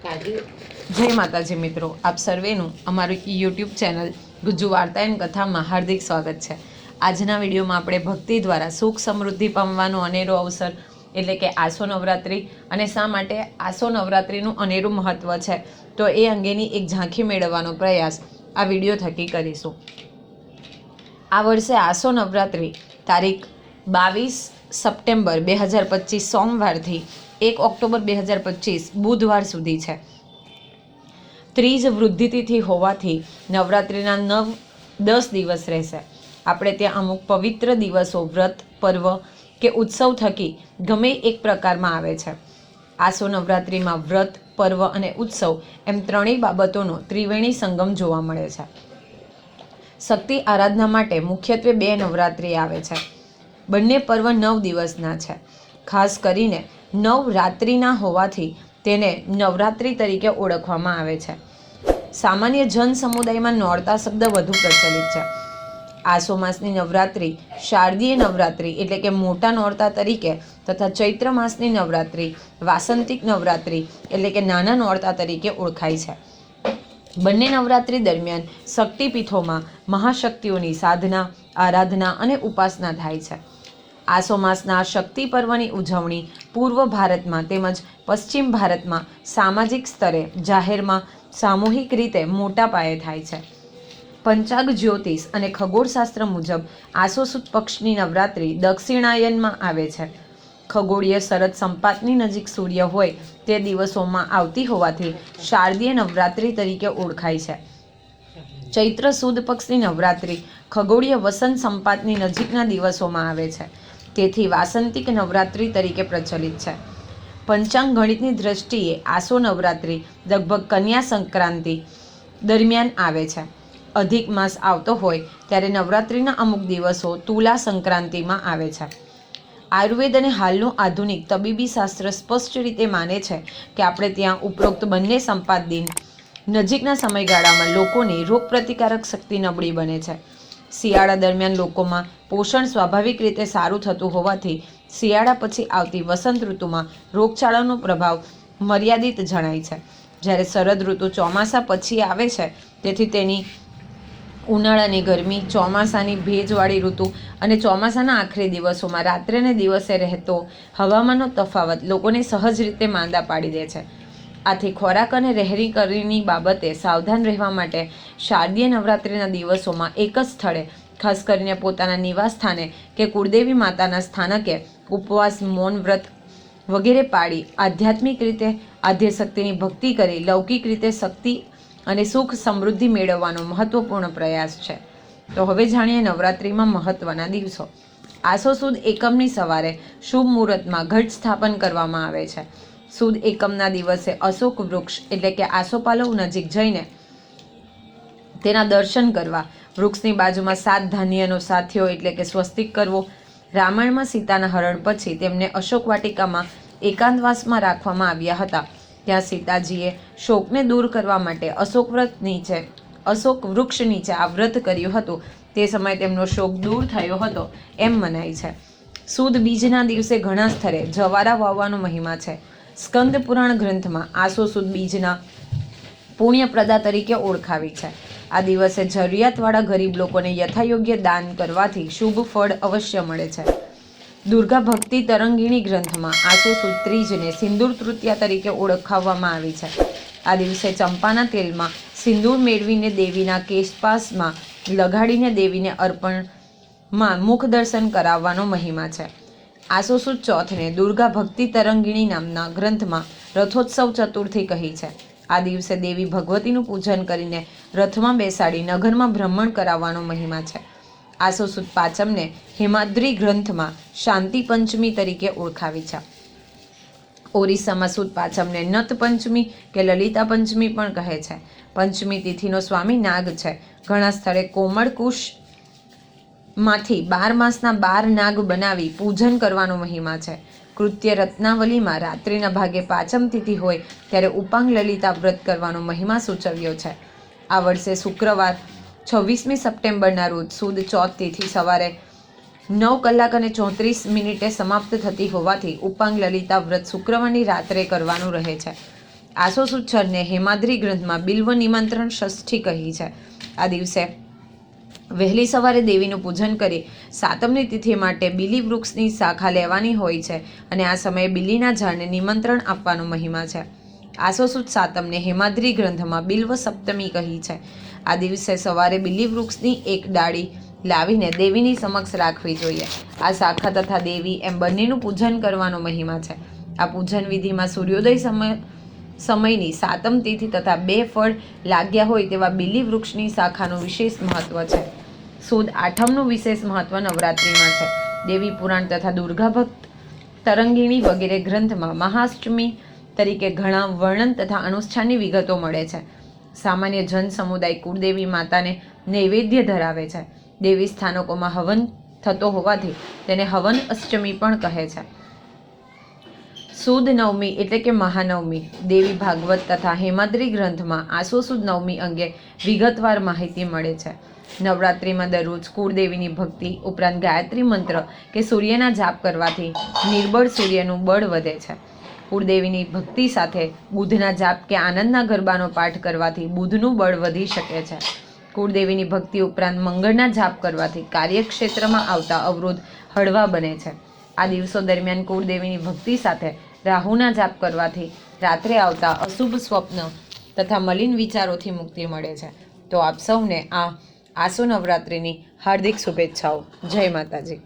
જય માતાજી મિત્રો, આપ સર્વેનું અમારું યુટ્યુબ ચેનલ ગુજ્જુ વાર્તા એન્ડ કથામાં હાર્દિક સ્વાગત છે. આજના વિડીયોમાં આપણે ભક્તિ દ્વારા સુખ સમૃદ્ધિ પામવાનો અનેરો અવસર, એટલે કે આસો નવરાત્રિ, અને શા માટે આસો નવરાત્રિનું અનેરું મહત્ત્વ છે, તો એ અંગેની એક ઝાંખી મેળવવાનો પ્રયાસ આ વીડિયો થકી કરીશું. આ વર્ષે આસો નવરાત્રિ તારીખ બાવીસ સપ્ટેમ્બર બે હજાર પચીસ સોમવારથી એક ઓક્ટોબર બે હજાર પચીસ, બુધવાર સુધી છે. ત્રીજ વૃદ્ધિતિથિ હોવાથી નવરાત્રિના નવ, દસ દિવસ રહેશે. આપણે ત્યાં અમુક પવિત્ર દિવસો, વ્રત, પર્વ કે ઉત્સવ થકી ગમે એક પ્રકારમાં આવે છે. આસો નવરાત્રિમાં વ્રત, પર્વ અને ઉત્સવ એમ ત્રણેય બાબતોનો ત્રિવેણી સંગમ જોવા મળે છે. શક્તિ આરાધના માટે મુખ્યત્વે બે નવરાત્રિ આવે છે. બંને પર્વ નવ દિવસના છે. ખાસ કરીને નવ રાત્રિના હોવાથી તેને નવરાત્રિ તરીકે ઓળખવામાં આવે છે. સામાન્ય જન સમુદાયમાં નોરતા શબ્દ વધુ પ્રચલિત છે. આસો માસની નવરાત્રિ, શારદીય નવરાત્રિ એટલે કે મોટા નોરતા તરીકે તથા ચૈત્ર માસની નવરાત્રિ, વાસંતિક નવરાત્રિ એટલે કે નાના નોરતા તરીકે ઓળખાય છે. બંને નવરાત્રિ દરમિયાન શક્તિપીઠોમાં મહાશક્તિઓની સાધના, આરાધના અને ઉપાસના થાય છે. આસો માસના શક્તિ પર્વની ઉજવણી પૂર્વ ભારતમાં તેમજ પશ્ચિમ ભારતમાં સામાજિક સ્તરે જાહેરમાં સામૂહિક રીતે મોટા પાયે થાય છે. પંચાગ જ્યોતિષ અને ખગોળશાસ્ત્ર મુજબ આસો સુદ પક્ષની નવરાત્રિ દક્ષિણાયનમાં આવે છે. ખગોળીય શરદ સંપાતની નજીક સૂર્ય હોય તે દિવસોમાં આવતી હોવાથી શારદીય નવરાત્રિ તરીકે ઓળખાય છે. ચૈત્ર સુદ પક્ષની નવરાત્રિ ખગોળીય વસંત સંપાતની નજીકના દિવસોમાં આવે છે. તેથી વાસંતિક નવરાત્રિ તરીકે પ્રચલિત છે. પંચાંગ ગણિતની દ્રષ્ટિએ આસો નવરાત્રિ લગભગ કન્યા સંક્રાંતિ દરમિયાન આવે છે. અધિક માસ આવતો હોય ત્યારે નવરાત્રિના અમુક દિવસો તુલા સંક્રાંતિમાં આવે છે. આયુર્વેદ અને હાલનું આધુનિક તબીબી શાસ્ત્ર સ્પષ્ટ રીતે માને છે કે આપણે ત્યાં ઉપરોક્ત બંને સંપાદ દિન નજીકના સમયગાળામાં લોકોની રોગપ્રતિકારક શક્તિ નબળી બને છે. શિયાળા દરમિયાન લોકોમાં પોષણ સ્વાભાવિક રીતે સારું થતું હોવાથી શિયાળા પછી આવતી વસંત ઋતુમાં રોગચાળાનો પ્રભાવ મર્યાદિત જણાય છે. જ્યારે શરદ ઋતુ ચોમાસા પછી આવે છે, તેથી તેની ઉનાળાની ગરમી ચોમાસાની ભેજવાળી ઋતુ અને ચોમાસાના આખરી દિવસોમાં રાત્રે ને દિવસે રહેતો હવામાનનો તફાવત લોકોને સહજ રીતે માંદા પાડી દે છે. આથી ખોરાક અને રહેરી કરીની બાબતે સાવધાન રહેવા માટે શારદીય નવરાત્રિના દિવસોમાં એક જ સ્થળે, ખાસ કરીને પોતાના નિવાસ સ્થાને કે કુળદેવી માતાના સ્થાનકે ઉપવાસ, મૌન વ્રત વગેરે પાડી આધ્યાત્મિક રીતે આદ્યશક્તિની ભક્તિ કરી લૌકિક રીતે શક્તિ અને સુખ સમૃદ્ધિ મેળવવાનો મહત્વપૂર્ણ પ્રયાસ છે. તો હવે જાણીએ નવરાત્રિમાં મહત્વના દિવસો. આસો સુદ એકમની સવારે શુભ મુહૂર્તમાં ઘટ સ્થાપન કરવામાં આવે છે. સુદ એકમના દિવસે અશોક વૃક્ષ, એટલે કે આસોપાલવ નજીક જઈને તેના દર્શન કરવા, વૃક્ષની બાજુમાં સાત ધાન્યનો સાથીઓ, એટલે કે સ્વસ્તિક કરવો, રામાયણમાં સીતાના હરણ પછી તેમને અશોક વાટિકામાં એકાંતવાસમાં રાખવામાં આવ્યા હતા. ત્યાં સીતાજીએ શોકને દૂર કરવા માટે અશોક વ્રત નીચે, અશોક વૃક્ષ નીચે આ વ્રત કર્યું હતું. તે સમયે તેમનો શોક દૂર થયો હતો એમ મનાય છે. સુદ બીજના દિવસે ઘણા સ્થળે જવારા વાવવાનો મહિમા છે. સ્કંદ પુરાણ ગ્રંથમાં આસો સુદ બીજના પુણ્યપ્રદા તરીકે ઓળખાવી છે. આ દિવસે જરૂરિયાતવાળા ગરીબ લોકોને યથાયોગ્ય દાન કરવાથી શુભ ફળ અવશ્ય મળે છે. દુર્ગા ભક્તિ તરંગીણી ગ્રંથમાં આસો સુદ ત્રીજને સિંદૂર તૃતીયા તરીકે ઓળખાવવામાં આવી છે. આ દિવસે ચંપાના તેલમાં સિંદૂર મેળવીને દેવીના કેશપાસમાં લગાડીને દેવીને અર્પણમાં મુખ દર્શન કરાવવાનો મહિમા છે. આસો સુદ ચોથને દુર્ગા ભક્તિ તરંગીણી નામના ગ્રંથમાં રથોત્સવ ચતુર્થી કહી છે. આ દિવસે દેવી ભગવતીનું પૂજન કરીને રથમાં બેસાડી નગરમાં ભ્રમણ કરાવવાનો મહિમા છે. આસો સુદ પાંચમને હિમાદ્રી ગ્રંથમાં શાંતિ પંચમી તરીકે ઓળખાવી છે. ઓરિસ્સામાં સુદ પાંચમને નત પંચમી કે લલિતા પંચમી પણ કહે છે. પંચમી તિથિનો સ્વામી નાગ છે. ઘણા સ્થળે કોમળકુશ માંથી બાર માસના બાર નાગ બનાવી પૂજન કરવાનો મહિમા છે. કૃત્ય રત્નાવલીમાં રાત્રિના ભાગે પાંચમ તિથિ હોય ત્યારે ઉપાંગ લલિતા વ્રત કરવાનો મહિમા સૂચવ્યો છે. આ વર્ષે શુક્રવાર, છવ્વીસમી સપ્ટેમ્બરના રોજ સુદ ચોથ તિથિ સવારે નવ કલાક અને ચોત્રીસ મિનિટે સમાપ્ત થતી હોવાથી ઉપાંગ લલિતા વ્રત શુક્રવારની રાત્રે કરવાનું રહે છે. આસો સુચ્છરને હેમાદ્રી ગ્રંથમાં બિલ્વ નિમંત્રણ ષષ્ઠી કહી છે. આ દિવસે વહેલી સવારે દેવીનું પૂજન કરી સાતમની તિથિ માટે બિલી વૃક્ષની શાખા લેવાની હોય છે અને આ સમયે બિલીના ઝાડને નિમંત્રણ આપવાનો મહિમા છે. આસોસુદ સાતમને હેમાદ્રી ગ્રંથમાં બિલ્વ સપ્તમી કહી છે. આ દિવસે સવારે બિલી વૃક્ષની એક ડાળી લાવીને દેવીની સમક્ષ રાખવી જોઈએ. આ શાખા તથા દેવી એમ બંનેનું પૂજન કરવાનો મહિમા છે. આ પૂજન વિધિમાં સૂર્યોદય સમય સમયની સાતમ તિથિ તથા બે ફળ લાગ્યા હોય તેવા બિલી વૃક્ષની શાખાનું વિશેષ મહત્વ છે. સુદ આઠમનું વિશેષ મહત્વ નવરાત્રિમાં છે. દેવી પુરાણ તથા દુર્ગા ભક્ત તરંગીણી વગેરે ગ્રંથમાં મહાષ્ટમી તરીકે ઘણા વર્ણન તથા અનુષ્ઠાનની વિગતો મળે છે. સામાન્ય જન સમુદાય કુળદેવી માતાને નૈવેદ્ય ધરાવે છે. દેવી સ્થાનકોમાં હવન થતો હોવાથી તેને હવન અષ્ટમી પણ કહે છે. સુદ નવમી એટલે કે મહાનવમી. દેવી ભાગવત તથા હેમાદ્રી ગ્રંથમાં આસો સુદ નવમી અંગે વિગતવાર માહિતી મળે છે. નવરાત્રિમાં દરરોજ કુળદેવીની ભક્તિ ઉપરાંત ગાયત્રી મંત્ર કે સૂર્યના જાપ કરવાથી નિર્બળ સૂર્યનું બળ વધે છે. કુળદેવીની ભક્તિ સાથે બુધના જાપ કે આનંદના ગરબાનો પાઠ કરવાથી બુધનું બળ વધી શકે છે. કુળદેવીની ભક્તિ ઉપરાંત મંગળના જાપ કરવાથી કાર્યક્ષેત્રમાં આવતા અવરોધ હળવા બને છે. આ દિવસો દરમિયાન કુળદેવીની ભક્તિ સાથે રાહુના જાપ કરવાથી રાત્રે આવતા અશુભ સ્વપ્ન તથા મલિન વિચારોથી મુક્તિ મળે છે. તો આપ સૌને આ આસો નવરાત્રિની હાર્દિક શુભેચ્છાઓ. જય માતાજી.